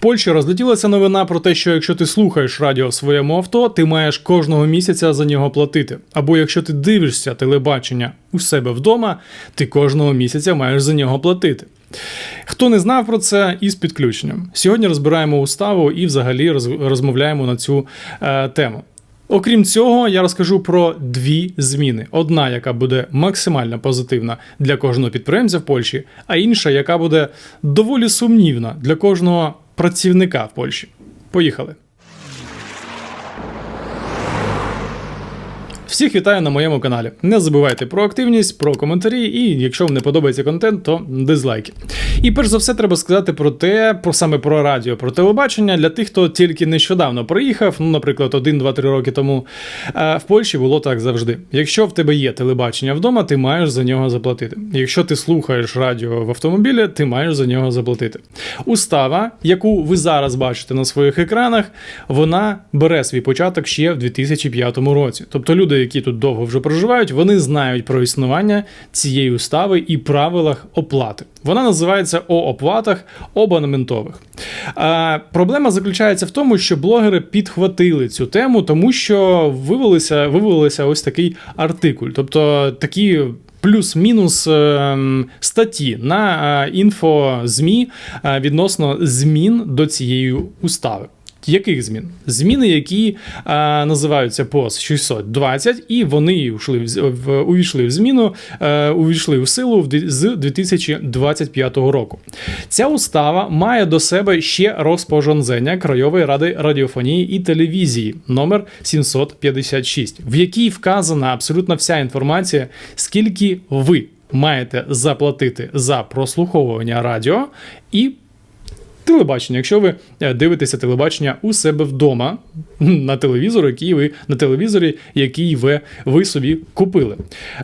Польщі розлетілася новина про те, що якщо ти слухаєш радіо в своєму авто, ти маєш кожного місяця за нього платити. Або якщо ти дивишся телебачення у себе вдома, ти кожного місяця маєш за нього платити. Хто не знав про це, із підключенням. Сьогодні розбираємо уставу і взагалі роз- розмовляємо на цю е, тему. Окрім цього, я розкажу про дві зміни: одна, яка буде максимально позитивна для кожного підприємця в Польщі, а інша, яка буде доволі сумнівна для кожного працівника в Польщі. Поїхали. Всіх вітаю на моєму каналі. Не забувайте про активність, про коментарі, і якщо вам не подобається контент, то дизлайки. І перш за все, треба сказати про те, про саме про радіо, про телебачення для тих, хто тільки нещодавно приїхав, ну, наприклад, 1-2-3 роки тому. Е, В Польщі було так завжди. Якщо в тебе є телебачення вдома, ти маєш за нього заплатити. Якщо ти слухаєш радіо в автомобілі, ти маєш за нього заплатити. Устава, яку ви зараз бачите на своїх екранах, вона бере свій початок ще в 2005 році. Тобто люди, які тут довго вже проживають, вони знають про існування цієї устави і правилах оплати. Вона називається о оплатах абонементових. А, проблема заключається в тому, що блогери підхватили цю тему, тому що вивелися, вивелися ось такий артикуль, тобто такі. Плюс-мінус ем, статті на е, інфозмі е, відносно змін до цієї устави. Яких змін? Зміни, які е, називаються ПОС 620, і вони ушли в, увійшли в зміну, е, увійшли в силу з 2025 року. Ця устава має до себе ще розпорядження Краєвої ради радіофонії і телевізії номер 756, в якій вказана абсолютно вся інформація, скільки ви маєте заплатити за прослуховування радіо і телебачення. Якщо ви е, дивитеся телебачення у себе вдома на телевізор, який ви на телевізорі, який ви, ви собі купили.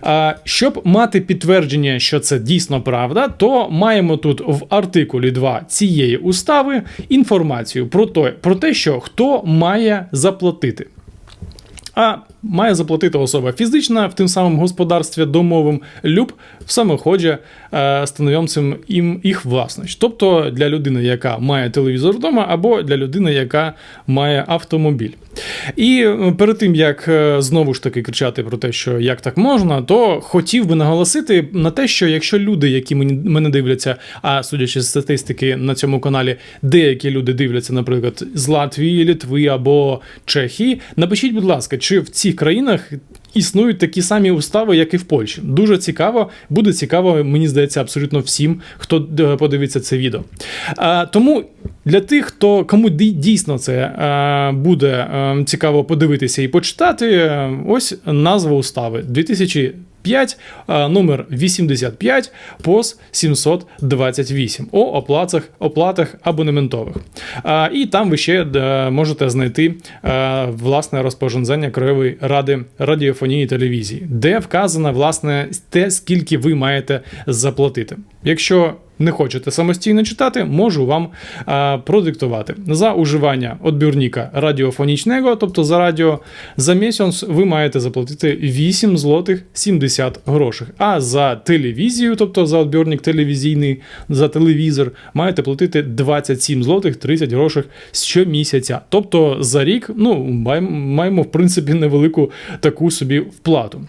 А, щоб мати підтвердження, що це дійсно правда, то маємо тут в артикулі 2 цієї устави інформацію про те, про те, що хто має заплатити. А має заплатити особа фізична в тим самому господарстві домовим люб в е, становлюючим їм їх власність. Тобто для людини, яка має телевізор вдома, або для людини, яка має автомобіль. І е, перед тим як е, знову ж таки кричати про те, що як так можна, то хотів би наголосити на те, що якщо люди, які мені мене дивляться, а судячи з статистики на цьому каналі, деякі люди дивляться, наприклад, з Латвії, Літви або Чехії, напишіть, будь ласка, чи в цих всіх країнах існують такі самі устави, як і в Польщі. Дуже цікаво, буде цікаво, мені здається, абсолютно всім, хто е, подивиться це відео. А, Тому для тих, хто кому дійсно це а, буде а, цікаво подивитися і почитати, ось назва устави 2000 5, е, номер 85 ПОС 728 о оплатах, оплатах абонементових. Е, і там ви ще е, можете знайти власне розпорядження Краєвої ради радіофонії і телевізії, де вказано власне те, скільки ви маєте заплатити. Якщо не хочете самостійно читати, можу вам а, продиктувати. За уживання odbiornika радіофонічного, тобто за радіо, за місяць ви маєте заплатити 8 злотих 70 грошей. А за телевізію, тобто за odbiorник телевізійний, за телевізор, маєте платити 27 злотих 30 грошей щомісяця. Тобто за рік ну, маємо в принципі невелику таку собі вплату.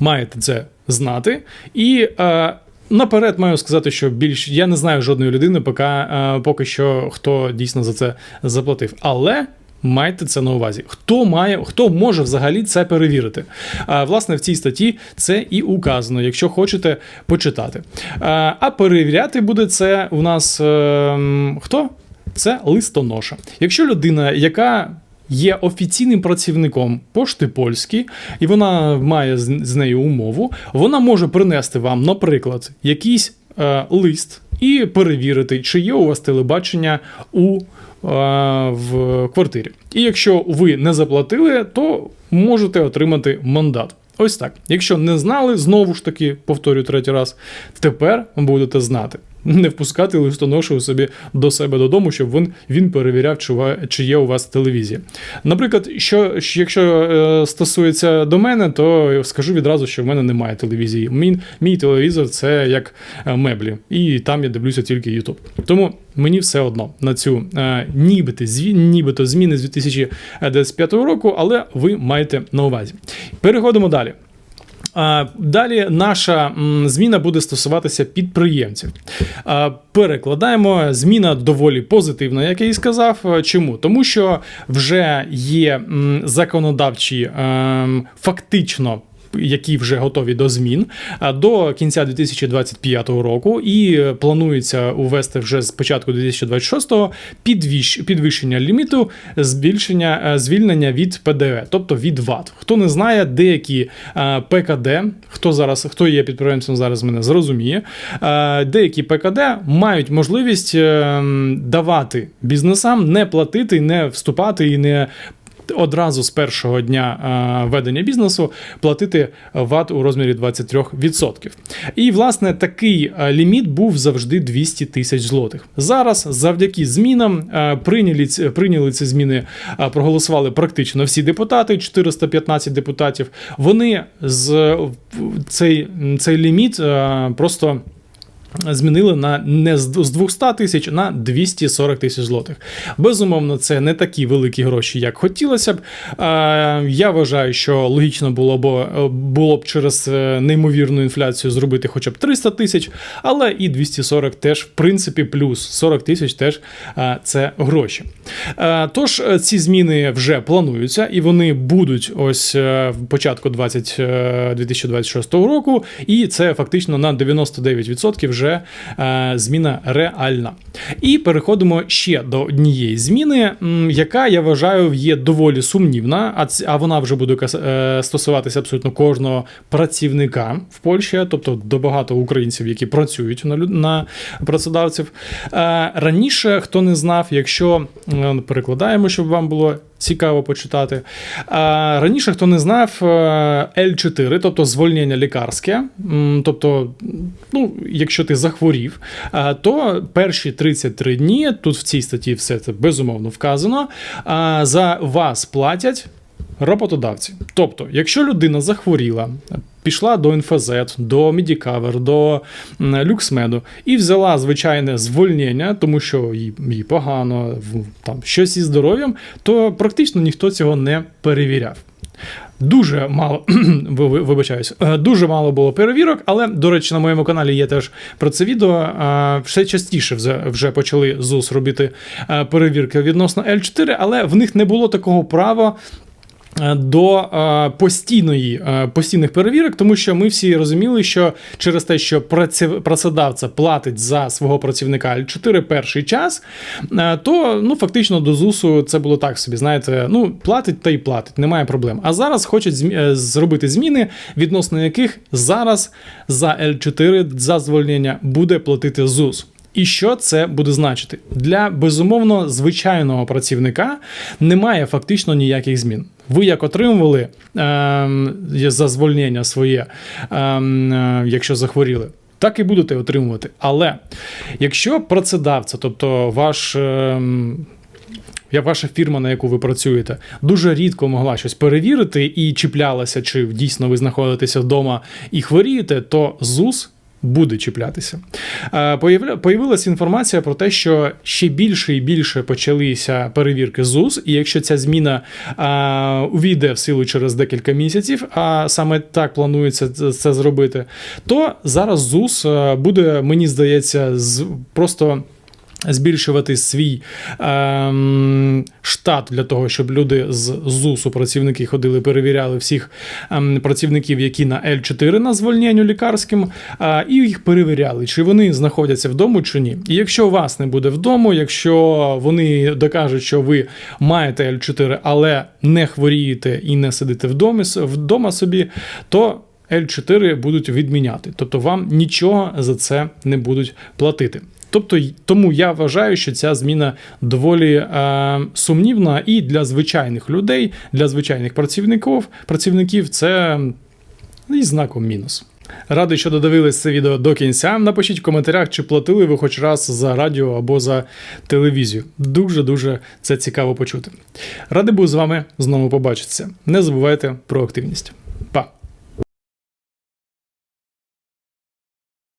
Маєте це знати. І е, наперед маю сказати, що більш я не знаю жодної людини, поки, е, поки що хто дійсно за це заплатив. Але. Майте це на увазі. Хто має, хто може взагалі це перевірити? А, власне, в цій статті це і указано, якщо хочете почитати. А, а перевіряти буде це у нас е, хто? Це листоноша. Якщо людина, яка є офіційним працівником пошти польські, і вона має з, нею умову, вона може принести вам, наприклад, якийсь е, лист і перевірити, чи є у вас телебачення у. е, В квартирі. І якщо ви не заплатили, то можете отримати мандат. Ось так. Якщо не знали, знову ж таки, повторю третій раз, тепер будете знати. Не впускати листоношу собі до себе додому, щоб він, він перевіряв, чи, є у вас телевізія. Наприклад, що, що- якщо е, стосується до мене, то скажу відразу, що в мене немає телевізії. Мій, мій телевізор це як е, меблі, і там я дивлюся тільки YouTube. Тому мені все одно на цю е, нібито, нібито зміни з 2025 року, але ви маєте на увазі. Переходимо далі. Далі наша зміна буде стосуватися підприємців. Перекладаємо. Зміна доволі позитивна, як я і сказав. Чому? Тому що вже є законодавчі ем, фактично. Які вже готові до змін до кінця 2025 року, і е, планується увести вже з початку 2026-го підвищ- підвищення ліміту, збільшення е, звільнення від ПДВ, тобто від ВАТ. Хто не знає, деякі е, ПКД, хто зараз хто є підприємцем, зараз мене зрозуміє. е, Деякі ПКД мають можливість е, давати бізнесам не платити, не вступати і не. Одразу з першого дня е, ведення бізнесу платити ВАТ у розмірі 23%. І, власне, такий е, ліміт був завжди 200 тисяч злотих. Зараз, завдяки змінам, е, прийняли, прийняли ці зміни, проголосували практично всі депутати, 415 депутатів. Вони з цей, цей ліміт просто змінили на не з з 200 тисяч на 240 тисяч злотих. Безумовно, це не такі великі гроші, як хотілося б. Е, Я вважаю, що логічно було б було б через е, неймовірну інфляцію зробити хоча б 300 тисяч, але і 240 теж, в принципі, плюс 40 тисяч теж е, це гроші. Е, Тож е, ці зміни вже плануються, і вони будуть ось е, в початку 20, е, 2026 року, і це фактично на 99% вже е, зміна реальна. І переходимо ще до однієї зміни, яка я вважаю є доволі сумнівна, а, ц- а вона вже буде е, стосуватися абсолютно кожного працівника в Польщі, тобто до багато українців, які працюють на, на працедавців. Е, Раніше, хто не знав, якщо е, перекладаємо, щоб вам було цікаво почитати. Раніше, хто не знав, е, L4, тобто звольнення лікарське, тобто, ну, якщо ти захворів, то перші 33 дні, тут в цій статті все це безумовно вказано, за вас платять. Роботодавці. Тобто, якщо людина захворіла, пішла до НФЗ, до Медікавер, до Люксмеду і взяла звичайне звольнення, тому що їй, їй погано, там щось із здоров'ям, то практично ніхто цього не перевіряв. Дуже мало ви- ви- вибачаюсь, е, дуже мало було перевірок, але до речі, на моєму каналі є теж про це відео. Е, Все частіше вже, вже почали ЗУС робити е, перевірки відносно L4, але в них не було такого права. Е, До е, постійної е, постійних перевірок, тому що ми всі розуміли, що через те, що працедавця платить за свого працівника L4 перший час, то ну фактично до ЗУСу це було так собі. Знаєте, ну платить та й платить, немає проблем. А зараз хочуть зробити зміни, відносно яких зараз за L4 за звольнення буде платити ЗУС. І що це буде значити? Для безумовно звичайного працівника немає фактично ніяких змін. Ви як отримували ем, за звольнення своє, ем, е, якщо захворіли, так і будете отримувати. Але якщо працедавця, тобто ваш. я ваша фірма, на яку ви працюєте, дуже рідко могла щось перевірити і чіплялася, чи дійсно ви знаходитеся вдома і хворієте, то ЗУС буде чіплятися. Е, Появилася інформація про те, що ще більше і більше почалися перевірки ЗУС, і якщо ця зміна е, увійде в силу через декілька місяців, а саме так планується це- зробити, то зараз ЗУС е, буде, мені здається, просто збільшувати свій ем, штат для того, щоб люди з ЗУСу, працівники ходили, перевіряли всіх ем, працівників, які на L4 на звольненню лікарським, е, і їх перевіряли, чи вони знаходяться вдома, чи ні. І якщо вас не буде вдома, якщо вони докажуть, що ви маєте L4, але не хворієте і не сидите вдома, вдома собі, то L4 будуть відміняти. Тобто вам нічого за це не будуть платити. Тобто, тому я вважаю, що ця зміна доволі е, сумнівна і для звичайних людей, для звичайних працівників, працівників це і знаком мінус. Радий, що додивились це відео до кінця. Напишіть в коментарях, чи платили ви хоч раз за радіо або за телевізію. Дуже-дуже це цікаво почути. Радий був з вами знову побачитися. Не забувайте про активність.